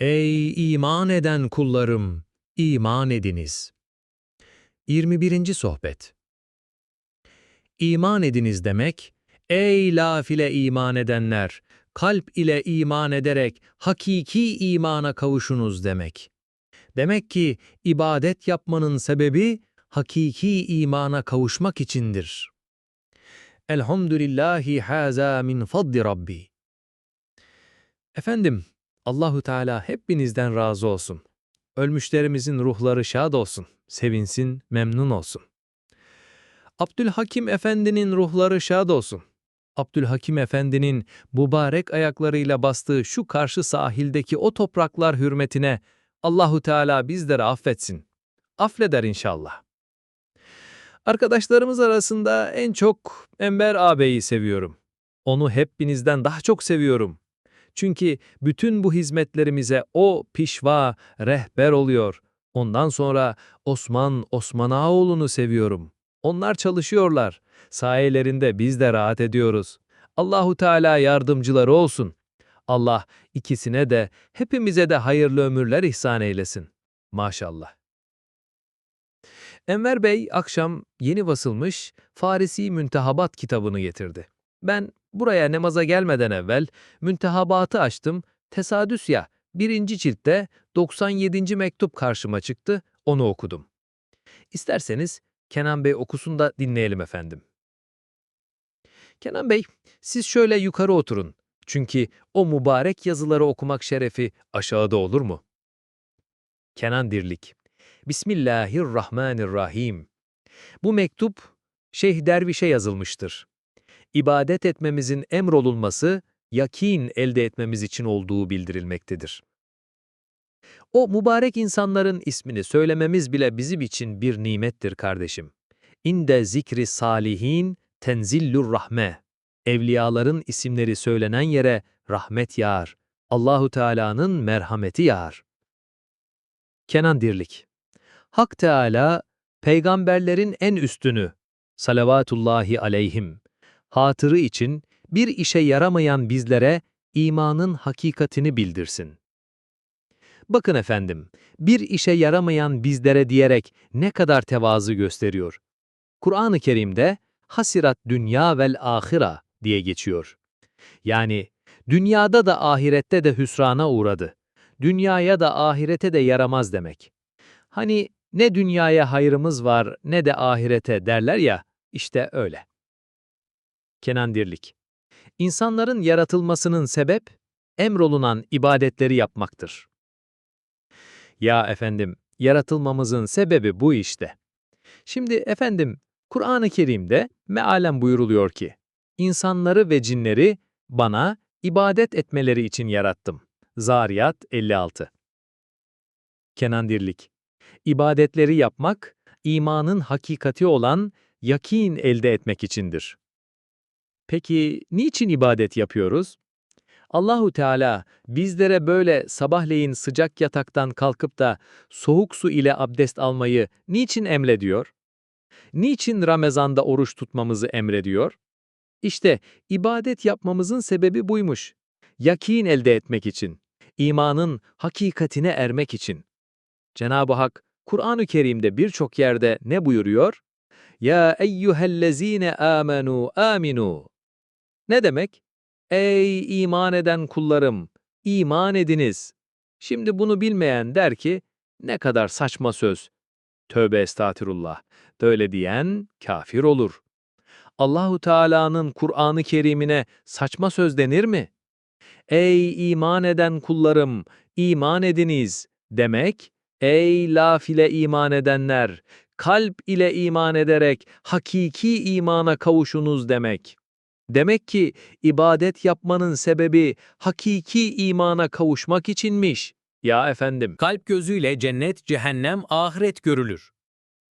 Ey iman eden kullarım, iman ediniz. 21. Sohbet İman ediniz demek, ey laf ile iman edenler, kalp ile iman ederek hakiki imana kavuşunuz demek. Demek ki ibadet yapmanın sebebi hakiki imana kavuşmak içindir. Elhamdülillahi haza min fadli Rabbi. Efendim, Allahu Teala hepinizden razı olsun. Ölmüşlerimizin ruhları şad olsun, sevinsin, memnun olsun. Abdülhakim Efendi'nin ruhları şad olsun. Abdülhakim Efendi'nin mübarek ayaklarıyla bastığı şu karşı sahildeki o topraklar hürmetine Allahu Teala bizleri affetsin. Affeder inşallah. Arkadaşlarımız arasında en çok Enver ağabeyi seviyorum. Onu hepinizden daha çok seviyorum. Çünkü bütün bu hizmetlerimize o pişva, rehber oluyor. Ondan sonra Osman Osman Ağaoğlu'nu seviyorum. Onlar çalışıyorlar. Sayelerinde biz de rahat ediyoruz. Allahu Teala yardımcıları olsun. Allah ikisine de hepimize de hayırlı ömürler ihsan eylesin. Maşallah. Enver Bey akşam yeni basılmış Farisi Müntehabat kitabını getirdi. Ben buraya namaza gelmeden evvel müntehabatı açtım. Tesadüs ya birinci ciltte 97. mektup karşıma çıktı, onu okudum. İsterseniz Kenan Bey okusun da dinleyelim efendim. Kenan Bey, siz şöyle yukarı oturun. Çünkü o mübarek yazıları okumak şerefi aşağıda olur mu? Kenan Dirlik Bismillahirrahmanirrahim. Bu mektup Şeyh Derviş'e yazılmıştır. İbadet etmemizin emrolunması, yakin elde etmemiz için olduğu bildirilmektedir. O mübarek insanların ismini söylememiz bile bizim için bir nimettir kardeşim. İnde zikri salihin tenzillur rahme. Evliyaların isimleri söylenen yere rahmet yağar. Allahu Teala'nın merhameti yağar. Kenan Dirlik Hak Teala peygamberlerin en üstünü salavatullahi aleyhim hatırı için bir işe yaramayan bizlere imanın hakikatini bildirsin. Bakın efendim, bir işe yaramayan bizlere diyerek ne kadar tevazu gösteriyor. Kur'an-ı Kerim'de hasirat dünya vel ahira diye geçiyor. Yani dünyada da ahirette de hüsrana uğradı. Dünyaya da ahirete de yaramaz demek. Hani ne dünyaya hayrımız var ne de ahirete derler ya, işte öyle. Kenan Dirlik İnsanların yaratılmasının sebep, emrolunan ibadetleri yapmaktır. Ya efendim, yaratılmamızın sebebi bu işte. Şimdi efendim, Kur'an-ı Kerim'de mealen buyuruluyor ki, insanları ve cinleri bana ibadet etmeleri için yarattım. Zariyat 56 Kenan Dirlik İbadetleri yapmak, imanın hakikati olan yakin elde etmek içindir. Peki niçin ibadet yapıyoruz? Allahu Teala bizlere böyle sabahleyin sıcak yataktan kalkıp da soğuk su ile abdest almayı niçin emrediyor? Niçin Ramazan'da oruç tutmamızı emrediyor? İşte ibadet yapmamızın sebebi buymuş. Yakin elde etmek için, imanın hakikatine ermek için. Cenab-ı Hak Kur'an-ı Kerim'de birçok yerde ne buyuruyor? Ya eyyühellezine amenu aminu. Ne demek? Ey iman eden kullarım, iman ediniz. Şimdi bunu bilmeyen der ki, ne kadar saçma söz. Tövbe estağfirullah. Böyle diyen kafir olur. Allahu Teala'nın Kur'an-ı Kerim'ine saçma söz denir mi? Ey iman eden kullarım, iman ediniz demek, ey laf ile iman edenler, kalp ile iman ederek hakiki imana kavuşunuz demek. Demek ki ibadet yapmanın sebebi hakiki imana kavuşmak içinmiş. Ya efendim. Kalp gözüyle cennet, cehennem, ahiret görülür.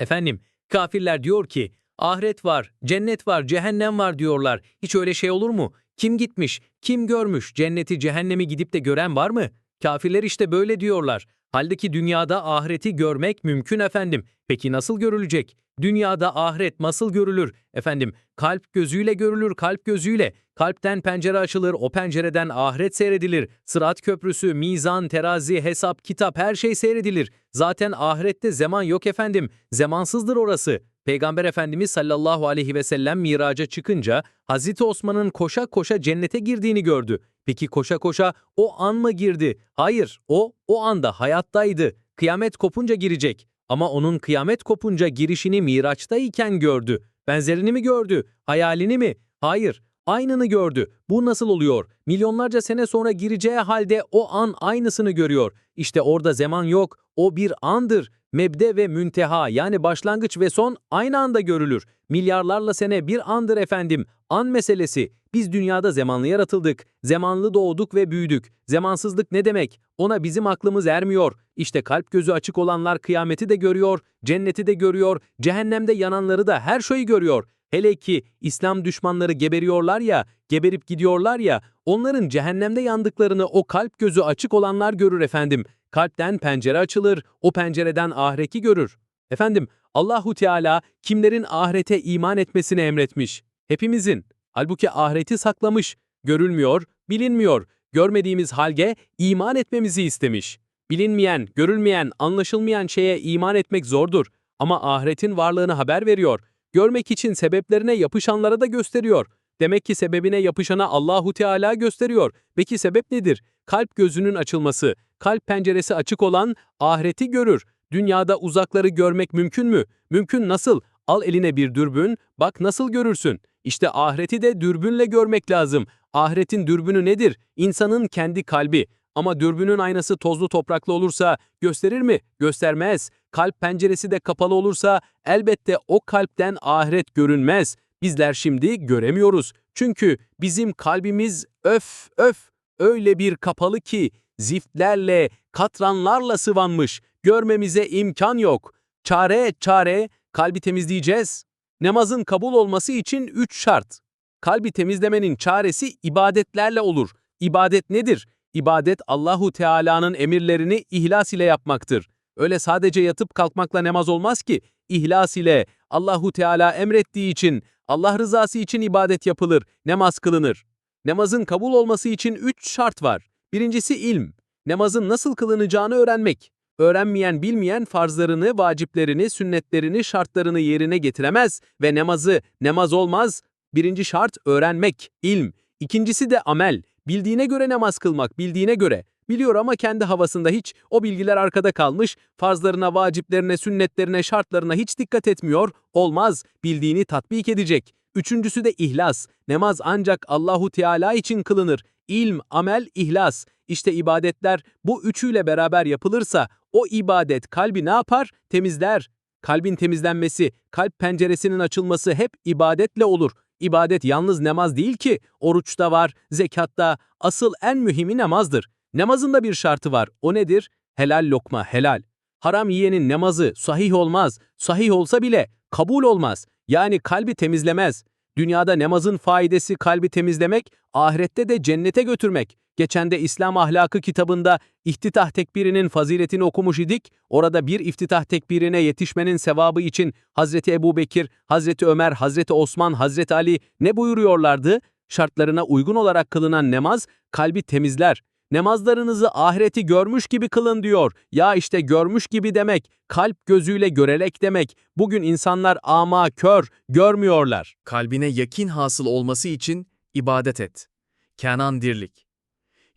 Efendim, kafirler diyor ki, ahiret var, cennet var, cehennem var diyorlar. Hiç öyle şey olur mu? Kim gitmiş, kim görmüş, cenneti, cehennemi gidip de gören var mı? Kafirler işte böyle diyorlar. Haldeki dünyada ahireti görmek mümkün efendim. Peki nasıl görülecek? Dünyada ahiret nasıl görülür? Efendim kalp gözüyle görülür kalp gözüyle. Kalpten pencere açılır, o pencereden ahiret seyredilir. Sırat köprüsü, mizan, terazi, hesap, kitap her şey seyredilir. Zaten ahirette zaman yok efendim. Zamansızdır orası. Peygamber Efendimiz sallallahu aleyhi ve sellem miraca çıkınca Hazreti Osman'ın koşa koşa cennete girdiğini gördü. Peki koşa koşa o an mı girdi? Hayır, o o anda hayattaydı. Kıyamet kopunca girecek. Ama onun kıyamet kopunca girişini Miraç'tayken gördü. Benzerini mi gördü? Hayalini mi? Hayır, aynını gördü. Bu nasıl oluyor? Milyonlarca sene sonra gireceği halde o an aynısını görüyor. İşte orada zaman yok. O bir andır. Mebde ve münteha yani başlangıç ve son aynı anda görülür. Milyarlarla sene bir andır efendim. An meselesi. Biz dünyada zamanlı yaratıldık. Zamanlı doğduk ve büyüdük. Zamansızlık ne demek? Ona bizim aklımız ermiyor. İşte kalp gözü açık olanlar kıyameti de görüyor, cenneti de görüyor, cehennemde yananları da her şeyi görüyor. Hele ki İslam düşmanları geberiyorlar ya, geberip gidiyorlar ya, onların cehennemde yandıklarını o kalp gözü açık olanlar görür efendim. Kalpten pencere açılır, o pencereden ahireti görür. Efendim, Allahu Teala kimlerin ahirete iman etmesini emretmiş? Hepimizin. Halbuki ahireti saklamış. Görülmüyor, bilinmiyor. Görmediğimiz halge iman etmemizi istemiş. Bilinmeyen, görülmeyen, anlaşılmayan şeye iman etmek zordur. Ama ahiretin varlığını haber veriyor. Görmek için sebeplerine yapışanlara da gösteriyor. Demek ki sebebine yapışana Allahu Teala gösteriyor. Peki sebep nedir? Kalp gözünün açılması. Kalp penceresi açık olan ahireti görür. Dünyada uzakları görmek mümkün mü? Mümkün nasıl? Al eline bir dürbün, bak nasıl görürsün. İşte ahireti de dürbünle görmek lazım. Ahiretin dürbünü nedir? İnsanın kendi kalbi. Ama dürbünün aynası tozlu topraklı olursa gösterir mi? Göstermez. Kalp penceresi de kapalı olursa elbette o kalpten ahiret görünmez. Bizler şimdi göremiyoruz. Çünkü bizim kalbimiz öf öf öyle bir kapalı ki ziftlerle, katranlarla sıvanmış. Görmemize imkan yok. Çare çare kalbi temizleyeceğiz. Namazın kabul olması için üç şart. Kalbi temizlemenin çaresi ibadetlerle olur. İbadet nedir? İbadet Allahu Teala'nın emirlerini ihlas ile yapmaktır. Öyle sadece yatıp kalkmakla namaz olmaz ki. İhlas ile Allahu Teala emrettiği için, Allah rızası için ibadet yapılır, namaz kılınır. Namazın kabul olması için üç şart var. Birincisi ilm. Namazın nasıl kılınacağını öğrenmek. Öğrenmeyen bilmeyen farzlarını, vaciplerini, sünnetlerini, şartlarını yerine getiremez ve namazı namaz olmaz. Birinci şart öğrenmek, ilm. İkincisi de amel. Bildiğine göre namaz kılmak, bildiğine göre. Biliyor ama kendi havasında hiç, o bilgiler arkada kalmış, farzlarına, vaciplerine, sünnetlerine, şartlarına hiç dikkat etmiyor, olmaz, bildiğini tatbik edecek. Üçüncüsü de ihlas. Namaz ancak Allahu Teala için kılınır. İlm, amel, ihlas. İşte ibadetler bu üçüyle beraber yapılırsa o ibadet kalbi ne yapar? Temizler. Kalbin temizlenmesi, kalp penceresinin açılması hep ibadetle olur. İbadet yalnız namaz değil ki, oruçta var, zekatta, asıl en mühimi namazdır. Namazın da bir şartı var, o nedir? Helal lokma, helal. Haram yiyenin namazı sahih olmaz, sahih olsa bile kabul olmaz. Yani kalbi temizlemez. Dünyada namazın faidesi kalbi temizlemek, ahirette de cennete götürmek. Geçen de İslam Ahlakı kitabında iftitah tekbirinin faziletini okumuş idik. Orada bir iftitah tekbirine yetişmenin sevabı için Hazreti Ebu Bekir, Hazreti Ömer, Hazreti Osman, Hazreti Ali ne buyuruyorlardı? Şartlarına uygun olarak kılınan namaz kalbi temizler. Namazlarınızı ahireti görmüş gibi kılın diyor. Ya işte görmüş gibi demek, kalp gözüyle görerek demek. Bugün insanlar ama kör, görmüyorlar. Kalbine yakin hasıl olması için ibadet et. Kenan Dirlik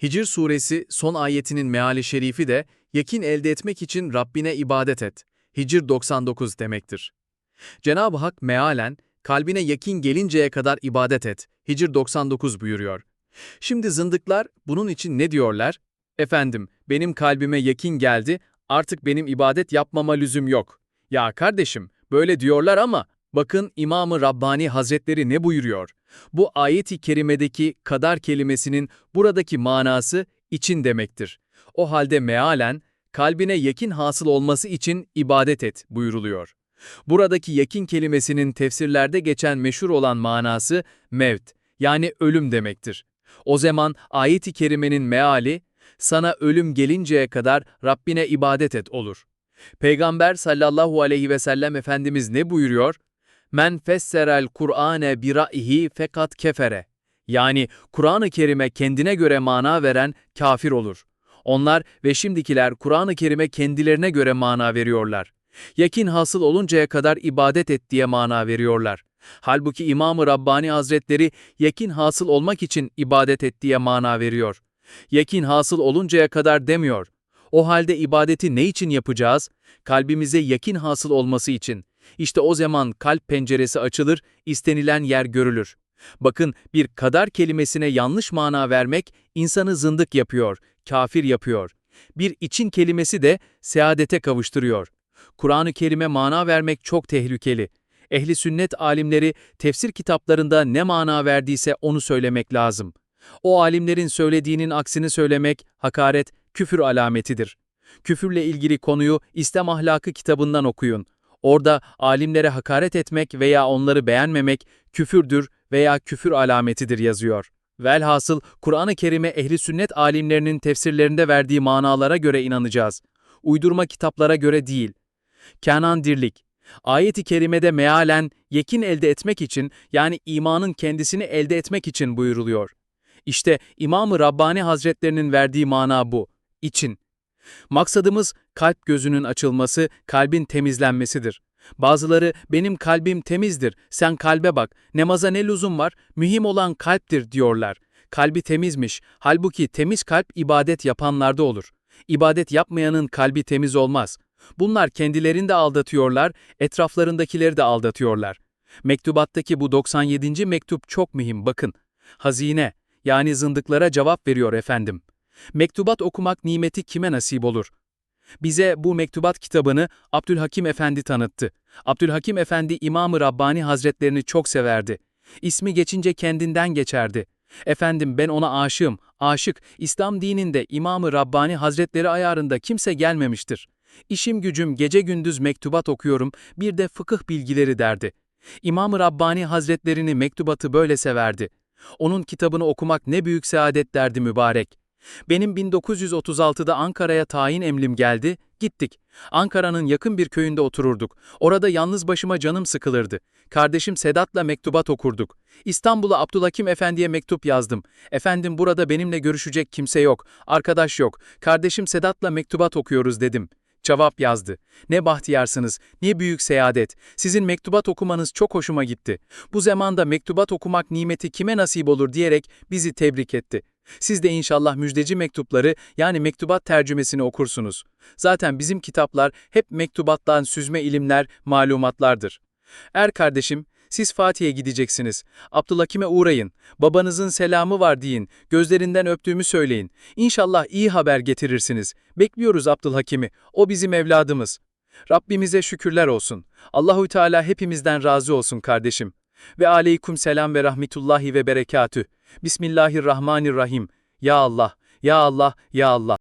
Hicr suresi son ayetinin meali şerifi de yakin elde etmek için Rabbine ibadet et. Hicr 99 demektir. Cenab-ı Hak mealen kalbine yakin gelinceye kadar ibadet et. Hicr 99 buyuruyor. Şimdi zındıklar bunun için ne diyorlar? Efendim, benim kalbime yakin geldi, artık benim ibadet yapmama lüzum yok. Ya kardeşim, böyle diyorlar ama bakın İmam-ı Rabbani Hazretleri ne buyuruyor? Bu ayet-i kerimedeki kadar kelimesinin buradaki manası için demektir. O halde mealen, kalbine yakin hasıl olması için ibadet et buyuruluyor. Buradaki yakin kelimesinin tefsirlerde geçen meşhur olan manası mevt, yani ölüm demektir. O zaman ayet-i kerimenin meali, Sana ölüm gelinceye kadar Rabbine ibadet et olur. Peygamber sallallahu aleyhi ve sellem Efendimiz ne buyuruyor? Men fesserel Kur'ane biraihi fekat kefere. Yani Kur'an-ı Kerim'e kendine göre mana veren kafir olur. Onlar ve şimdikiler Kur'an-ı Kerim'e kendilerine göre mana veriyorlar. Yakin hasıl oluncaya kadar ibadet et diye mana veriyorlar. Halbuki İmam-ı Rabbani Hazretleri yakin hasıl olmak için ibadet et mana veriyor. Yakin hasıl oluncaya kadar demiyor. O halde ibadeti ne için yapacağız? Kalbimize yakin hasıl olması için. İşte o zaman kalp penceresi açılır, istenilen yer görülür. Bakın bir kadar kelimesine yanlış mana vermek insanı zındık yapıyor, kafir yapıyor. Bir için kelimesi de seadete kavuşturuyor. Kur'an-ı Kerim'e mana vermek çok tehlikeli. Ehli sünnet alimleri tefsir kitaplarında ne mana verdiyse onu söylemek lazım. O alimlerin söylediğinin aksini söylemek hakaret, küfür alametidir. Küfürle ilgili konuyu İslam ahlakı kitabından okuyun. Orada alimlere hakaret etmek veya onları beğenmemek küfürdür veya küfür alametidir yazıyor. Velhasıl Kur'an-ı Kerim'e ehli sünnet alimlerinin tefsirlerinde verdiği manalara göre inanacağız. Uydurma kitaplara göre değil. Kenan Dirlik Ayet-i kerimede mealen yekin elde etmek için yani imanın kendisini elde etmek için buyuruluyor. İşte İmam-ı Rabbani Hazretlerinin verdiği mana bu. için. Maksadımız kalp gözünün açılması, kalbin temizlenmesidir. Bazıları benim kalbim temizdir, sen kalbe bak, namaza ne lüzum var, mühim olan kalptir diyorlar. Kalbi temizmiş, halbuki temiz kalp ibadet yapanlarda olur. İbadet yapmayanın kalbi temiz olmaz. Bunlar kendilerini de aldatıyorlar, etraflarındakileri de aldatıyorlar. Mektubattaki bu 97. mektup çok mühim bakın. Hazine, yani zındıklara cevap veriyor efendim. Mektubat okumak nimeti kime nasip olur? Bize bu mektubat kitabını Abdülhakim Efendi tanıttı. Abdülhakim Efendi İmam-ı Rabbani Hazretlerini çok severdi. İsmi geçince kendinden geçerdi. Efendim ben ona aşığım, aşık, İslam dininde İmam-ı Rabbani Hazretleri ayarında kimse gelmemiştir. İşim gücüm gece gündüz mektubat okuyorum, bir de fıkıh bilgileri derdi. İmam-ı Rabbani Hazretlerini mektubatı böyle severdi. Onun kitabını okumak ne büyük saadet derdi mübarek. Benim 1936'da Ankara'ya tayin emrim geldi, gittik. Ankara'nın yakın bir köyünde otururduk. Orada yalnız başıma canım sıkılırdı. Kardeşim Sedat'la mektubat okurduk. İstanbul'a Abdülhakim Efendi'ye mektup yazdım. Efendim burada benimle görüşecek kimse yok, arkadaş yok. Kardeşim Sedat'la mektubat okuyoruz dedim. Cevap yazdı. Ne bahtiyarsınız, ne büyük seyadet. Sizin mektubat okumanız çok hoşuma gitti. Bu zamanda mektubat okumak nimeti kime nasip olur diyerek bizi tebrik etti. Siz de inşallah müjdeci mektupları yani mektubat tercümesini okursunuz. Zaten bizim kitaplar hep mektubattan süzme ilimler, malumatlardır. Er kardeşim, siz Fatih'e gideceksiniz. Abdülhakim'e uğrayın. Babanızın selamı var deyin. Gözlerinden öptüğümü söyleyin. İnşallah iyi haber getirirsiniz. Bekliyoruz Abdülhakim'i. O bizim evladımız. Rabbimize şükürler olsun. Allahü Teala hepimizden razı olsun kardeşim. Ve aleyküm selam ve rahmetullahi ve berekatü. Bismillahirrahmanirrahim. Ya Allah, ya Allah, ya Allah.